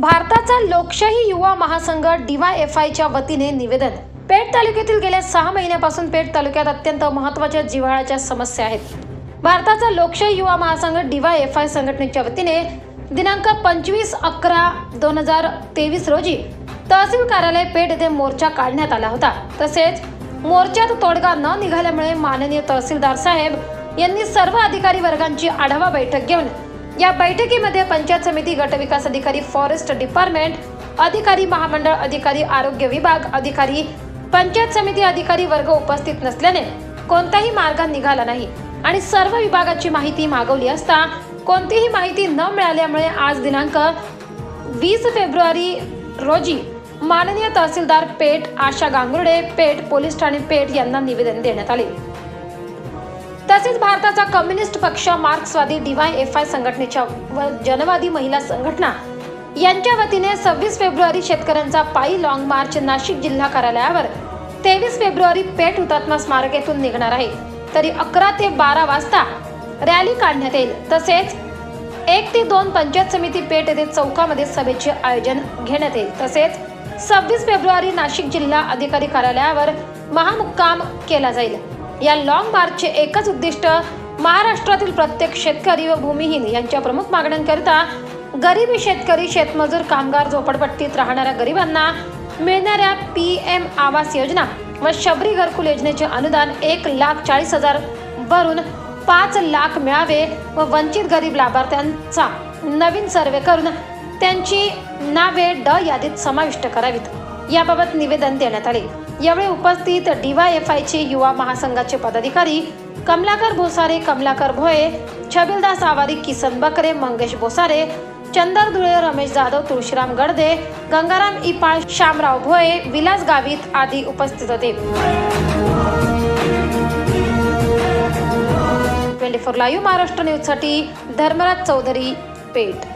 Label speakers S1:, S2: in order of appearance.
S1: भारताचा लोकशाही युवा महासंघ डीवायएफआयच्या वतीने निवेदन. पेठ तालुक्यातील गेल्या सहा महिन्यापासून पेठ तालुक्यात अत्यंत महत्त्वाच्या जिव्हाळ्याच्या समस्या आहेत. भारताचा लोकशाही युवा महासंघ डीवायएफआय संघटनेच्या वतीने दिनांक पंचवीस अकरा दोन हजार तेवीस रोजी तहसील कार्यालय पेठ येथे मोर्चा काढण्यात आला होता. तसेच मोर्चात तोडगा न निघाल्यामुळे माननीय तहसीलदार साहेब यांनी सर्व अधिकारी वर्गांची आढावा बैठक घेऊन या बैठकीमध्ये पंचायत समिती गटविकास अधिकारी फॉरेस्ट डिपार्टमेंट अधिकारी महामंडळ अधिकारी आरोग्य विभाग अधिकारी पंचायत समिती अधिकारी वर्ग उपस्थित नसल्याने कोणताही मार्ग निघाला नाही. आणि सर्व विभागाची माहिती मागवली असता कोणतीही माहिती न मिळाल्यामुळे आज दिनांक वीस फेब्रुवारी रोजी माननीय तहसीलदार पेठ आशा गांगुर्डे पेठ पोलीस ठाणे पेठ यांना निवेदन देण्यात आले. तसेच भारताचा कम्युनिस्ट पक्ष मार्क्सवादी डीवाय एफ आय संघटनेच्या व जनवादी महिला संघटना यांच्या वतीने सव्वीस फेब्रुवारी शेतकऱ्यांचा पायी लॉंग मार्च नाशिक जिल्हा कार्यालयावर तेवीस फेब्रुवारी पेठ हुतात्मा स्मारक येथून निघणार आहे. तरी अकरा ते बारा वाजता रॅली काढण्यात येईल. तसेच एक ते दोन पंचायत समिती पेठ येथे चौकामध्ये सभेचे आयोजन घेण्यात येईल. तसेच सव्वीस फेब्रुवारी नाशिक जिल्हा अधिकारी कार्यालयावर महामुक्काम केला जाईल. या लॉंग मार्चचे एकच उद्दिष्ट महाराष्ट्रातील प्रत्येक शेतकरी व भूमिहीन यांच्या प्रमुख मागण्यांकरिता गरीबी शेतकरी शेतमजूर कामगार झोपडपट्टीत राहणाऱ्या गरिबांना मिळणाऱ्या पी एम आवास योजना व शबरी घरकुल योजनेचे अनुदान एक लाख चाळीस हजार भरून पाच लाख मिळावे व वंचित गरीब लाभार्थ्यांचा नवीन सर्वे करून त्यांची नावे ड यादीत समाविष्ट करावीत. याबाबत निवेदन देण्यात आले. यावेळी उपस्थित डीवायएफआयचे युवा महासंघाचे पदाधिकारी कमलाकर भोसारे कमलाकर भोये छबिलदास आवारी किसन बकरे मंगेश भोसारे चंदर धुळे रमेश जाधव तुळशीराम गडदे गंगाराम इपाळ श्यामराव भोये विलास गावित आदी उपस्थित होते. ट्वेंटी फोर लाईव्ह महाराष्ट्र न्यूजसाठी धर्मराज चौधरी पेठ.